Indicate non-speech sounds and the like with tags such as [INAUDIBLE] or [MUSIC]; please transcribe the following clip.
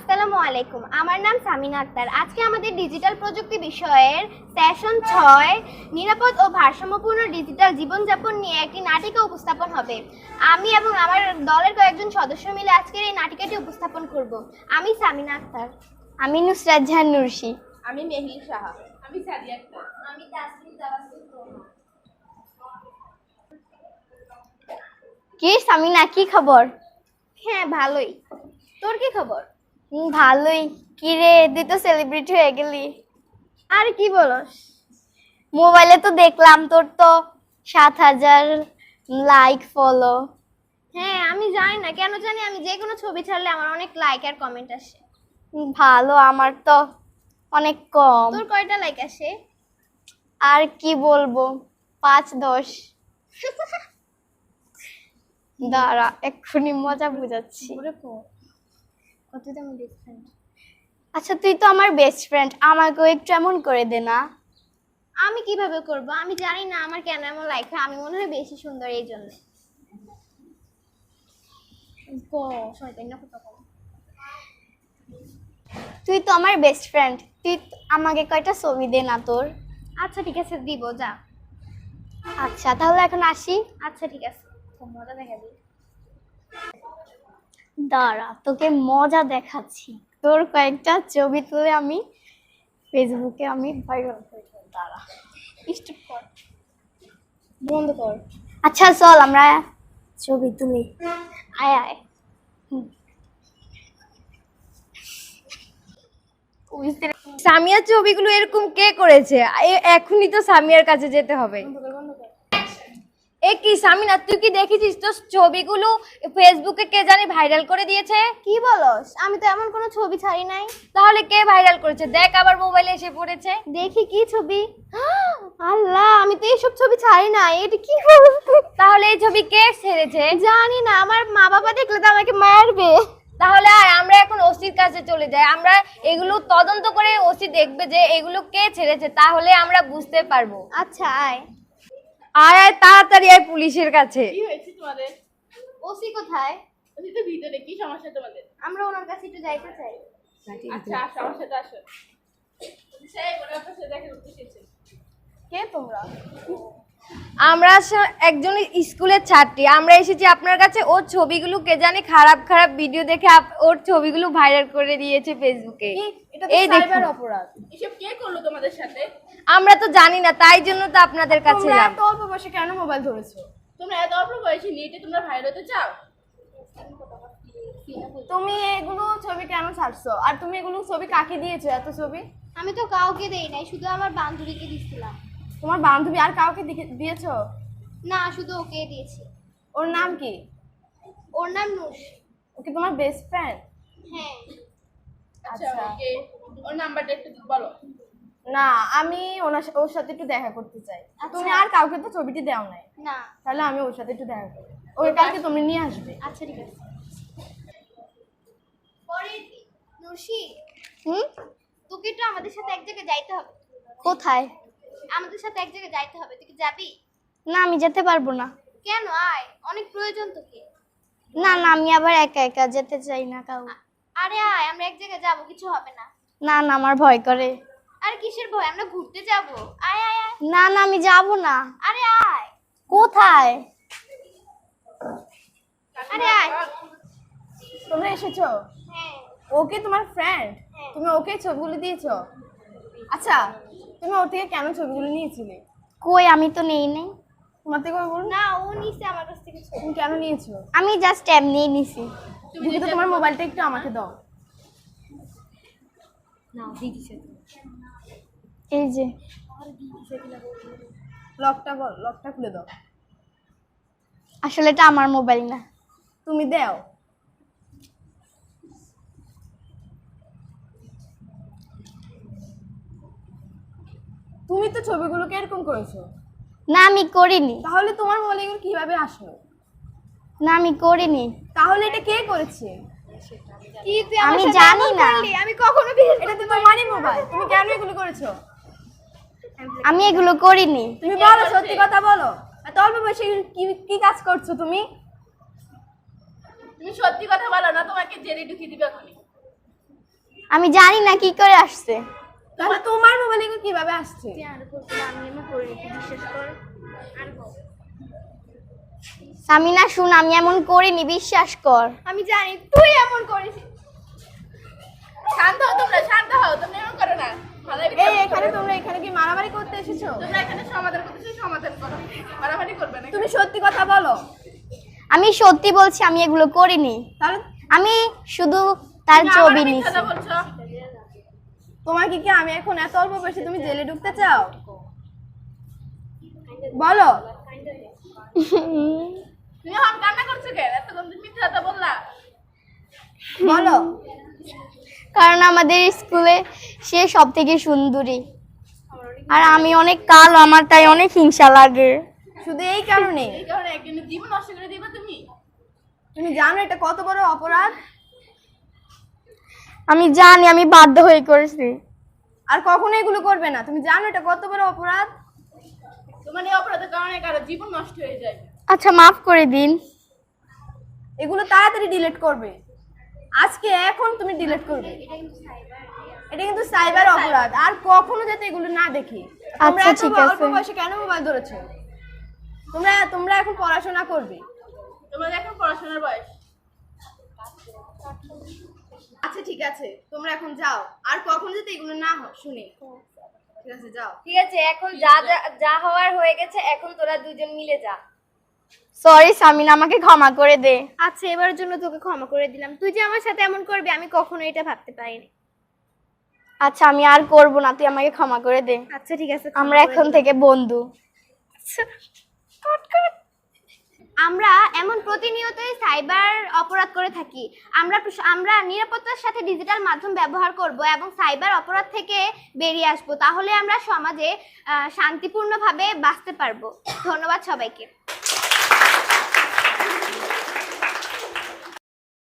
আসসালামু আলাইকুম। আমার নাম সামিনা আক্তার। আজকে আমাদের ডিজিটাল প্রযুক্তি বিষয়ের সেশন ছয় নিরাপদ ও ভারসাম্যপূর্ণ ডিজিটাল জীবনযাপন নিয়ে একটি নাটিকা উপস্থাপন হবে। আমি এবং আমার দলের কয়েকজন সদস্য মিলে আজকের এই নাটিকাটি উপস্থাপন করব। আমি সামিনা আক্তার। আমি নুসরাত জাহান নুরশি। আমি মেহিল সাহা। আমি সাদিয়া আক্তার। আমি তাসমিন তাবাসসুম কি সামিনা কি খবর? হ্যাঁ ভালোই। তোর কি খবর? ভালোই। কি রে তুই তো সেলিব্রিটি হয়ে গেলি। আর কি বলস? মোবাইলে তো দেখলাম তোর তো সাত হাজার লাইক ফলো হ্যাঁ আমি জানি না। কেন জানি আমি যে কোনো ছবি ছাড়লে আমার অনেক লাইক আর কমেন্ট আসে। ভালো আমার তো অনেক কম। তোর কয়টা লাইক আসে? আর কি বলব? পাঁচ দশ। [LAUGHS] দাঁড়া এক্ষুনি মজা বুঝাচ্ছি। কত দাম বেস্ট ফ্রেন্ড আচ্ছা তুই তো আমার বেস্ট ফ্রেন্ড আমাকেও একটু এমন করে দে না। আমি কীভাবে করব? আমি জানি না আমার কেন এমন লাইক হয়। আমি মনে হয় বেশি সুন্দর এই জন্য। তুই তো আমার বেস্ট ফ্রেন্ড তুই আমাকে কয়টা ছবি দে না তোর? আচ্ছা ঠিক আছে দিব যা। আচ্ছা তাহলে এখন আসি। আচ্ছা ঠিক আছে। খুব মজা দেখা দিই দাঁড়া, তোকে মজা দেখাচ্ছি। তোর কয়েকটা ছবি তুলে আমি ফেসবুকে আমি ভাইরাল দাঁড়া। স্টপ কর। বন্ধ কর। আচ্ছা চল আমরা ছবি তুলি। আয় আয়। সামিয়ার ছবিগুলো এরকম কে করেছে? এখনই তো সামিয়ার কাছে যেতে হবে। এ কি সামিনা তুই কি দেখেছিস? তো ছবিগুলো ফেসবুকে কে জানি ভাইরাল করে দিয়েছে। কি বলস? আমি তো এমন কোনো ছবি ছাড়ি নাই। তাহলে কে ভাইরাল করেছে? দেখ আবার মোবাইলে এসে পড়েছে। দেখি কি ছবি। [GASPS] আল্লাহ আমি তো এইসব ছবি ছাড়ি নাই। এটা কি তাহলে এই ছবি কে ছেড়েছে? জানি না আমার মা বাবা দেখলে তো আমাকে মারবে। তাহলে আয় আমরা এখন ওসির কাছে চলে যাই। আমরা এগুলো তদন্ত করে ওসি দেখবে যে এগুলো কে ছেড়েছে তাহলে আমরা বুঝতে পারব। আচ্ছা আয়। আয় আয় তাড়াতাড়ি আয় পুলিশের কাছে। কি হয়েছে তোমাদের? ওসি কোথায়? ওসি তো ভিতরে কি সমস্যা তোমাদের? আমরা ওনার কাছে একটু যাইতে চাই। আচ্ছা সমস্যাটা আসো। সেই ওনার কাছে দেখে উঠতে এসেছে কে তোমরা? আমরা একজন স্কুলের ছাত্রী। আমরা এসেছি আপনার কাছে। ওর ছবিগুলো কে জানে খারাপ খারাপ ভিডিও দেখে ওর ছবিগুলো ভাইরাল করে দিয়েছে ফেসবুকে এই দেখুন। অপরাধ। এসব কে করল তোমাদের সাথে? আমরা তো জানি না তাই জন্য তো আপনাদের কাছে তোমরা এত অল্প বয়সে কেন মোবাইল ধরেছো? তোমরা এত অল্প বয়সে নিয়ে তোমরা ভাইরাল হতে চাও? তুমি এগুলো ছবি কেন ছাড়ছো? আর তুমি এগুলো ছবি কাকে দিয়েছ? এত ছবি? আমি তো কাউকে দেই নাই শুধু আমার বান্ধবীকে দিছিলাম। তোমার বান্ধবী আর কাউকে দিকে- দিয়েছ? না শুধু ওকে দিয়েছি। ওর নাম কি? ওর নাম নুস। ওকে তোমার বেস্ট ফ্রেন্ড হ্যাঁ। আচ্ছা। ওকে। ওর নাম্বারটা একটু বলো। না আমি ওনার ওর সাথে একটু দেখা করতে চাই। তুমি আর কাউকে তো ছবিটি দাও নাই। না। তাহলে আমি ওর সাথে একটু দেখা করি। ওকে কালকে তুমি নিয়ে আসবে। আচ্ছা ঠিক আছে। পরের দিন নুসি। হুম? তোকে একটু আমাদের সাথে এক জায়গায় যাইতে হবে। কোথায়? আমাদের সাথে এক জায়গায় যাইতে হবে। তুই কি যাবি? না আমি যেতে পারব না। কেন? আয়। অনেক প্রয়োজন তোকে। না না আমি আবার একা একা যেতে চাই না কাউ আরে আয় আমরা এক জায়গায় যাব কিছু হবে না। না না আমার ভয় করে। আর কিসের ভয়? আমরা ঘুরতে যাব। আয় আয় আয়। না না আমি যাব না। আরে আয়। কোথায়? আরে আয়। তোমরা এসেছ? হ্যাঁ। ওকে তোমার ফ্রেন্ড হ্যাঁ। তুমি ওকে ছবিগুলো দিয়েছ? আচ্ছা তুমি ওর থেকে কেন ছবিগুলো নিয়েছিলে? কই আমি তো নেই নেই। তোমার থেকে বলুন? না ও নিছে আমার কাছ থেকে ছবি। তুমি কেন নিয়েছো? আমি জাস্ট এমনিই নিছি। তুমি তো তোমার মোবাইলটা একটু আমাকে দাও। না এই যে। লকটা বল লকটা খুলে দাও। আসলে এটা আমার মোবাইল না। তুমি দাও। তুমি তো ছবিগুলোকে এরকম করেছ? না আমি করিনি। তাহলে তোমার মোবাইলে এগুলো কীভাবে আসলো? না আমি করিনি। তাহলে এটা কে করেছে? কি তুই আমি সাথে জানি এমন না। করলি? আমি কখনো বিশ্বাস এটা তো তোমারই মোবাইল তুমি কেন এগুলো করেছ? আমি এগুলো করিনি। তুমি বলো সত্যি কথা বলো। এত অল্প বয়সে কি কি কাজ করছ তুমি? তুমি সত্যি কথা বলো না তোমাকে জেলে ঢুকিয়ে দিবে এখনই। আমি জানি না কি করে আসছে। তাহলে তোমার মোবাইলে এগুলো কীভাবে আসছে? সামিনা শুন আমি এমন করিনি বিশ্বাস কর। আমি জানি তুই এমন করিস। শান্ত হও তোমরা শান্ত হও তোমরা এমন করো না। এই এখানে তোমরা এখানে কি মারামারি করতে এসেছ? তোমরা এখানে সমাধান করতেছো সমাধান করো। মারামারি করবে না তুমি সত্যি কথা বলো। আমি সত্যি বলছি আমি এগুলো করিনি। তাহলে আমি শুধু তার ছবি বলছো। তোমাকে কি আমি এখন এত অল্প বয়সে তুমি জেলে ঢুকতে চাও? বলো। তুমি এখন কান্না করছ কেন? এত তুমি মিথ্যাটা বললা। বলো। কারণ আমাদের স্কুলে সে সব থেকে সুন্দরী আর আমি অনেক কালো আমার তাই অনেক হিংসা লাগে। শুধু এই কারণে? এই কারণে একজনের জীবন নষ্ট করে দিবা তুমি? তুমি জানো এটা কত বড় অপরাধ? আমি জানি আমি বাধ্য হয়ে করেছি। আর কখনো এগুলো করবে না। তুমি জানো এটা কত বড় অপরাধ? তোমার এই অপরাধের কারণে কারও জীবন নষ্ট হয়ে যায়। আচ্ছা মাফ করে দিন। এগুলো তাড়াতাড়ি ডিলিট করবে। আজকে এখন তুমি ডিলিট করবে। এটা কিন্তু সাইবার অপরাধ। আর কখনো যাতে এগুলো না দেখি। তোমরা আচ্ছা, ঠিক অল্প বয়সে কেন মোবাইল ধরেছো? তোমরা তোমরা এখন পড়াশোনা করবে। তোমার এখন পড়াশোনার বয়স। আচ্ছা ঠিক আছে তোমরা এখন যাও। আর কখন যাতে এগুলো না হয় শুনে। ঠিক আছে যাও। ঠিক আছে এখন যা যা- যা হওয়ার হয়ে গেছে এখন তোরা দুজন মিলে যা। সরি সামিনা আমাকে ক্ষমা করে দে। আচ্ছা এবারের জন্য তোকে ক্ষমা করে দিলাম। তুই যে আমার সাথে এমন করবি আমি কখনো এটা ভাবতে পারিনি। আচ্ছা আমি আর করব না তুই আমাকে ক্ষমা করে দে। আচ্ছা ঠিক আছে আমরা এখন থেকে বন্ধু। আমরা এমন প্রতিনিয়তই সাইবার অপরাধ করে থাকি। আমরা আমরা নিরাপত্তার সাথে ডিজিটাল মাধ্যম ব্যবহার করব এবং সাইবার অপরাধ থেকে বেরিয়ে আসব। তাহলে আমরা সমাজে শান্তিপূর্ণভাবে বাঁচতে পারব। ধন্যবাদ সবাইকে।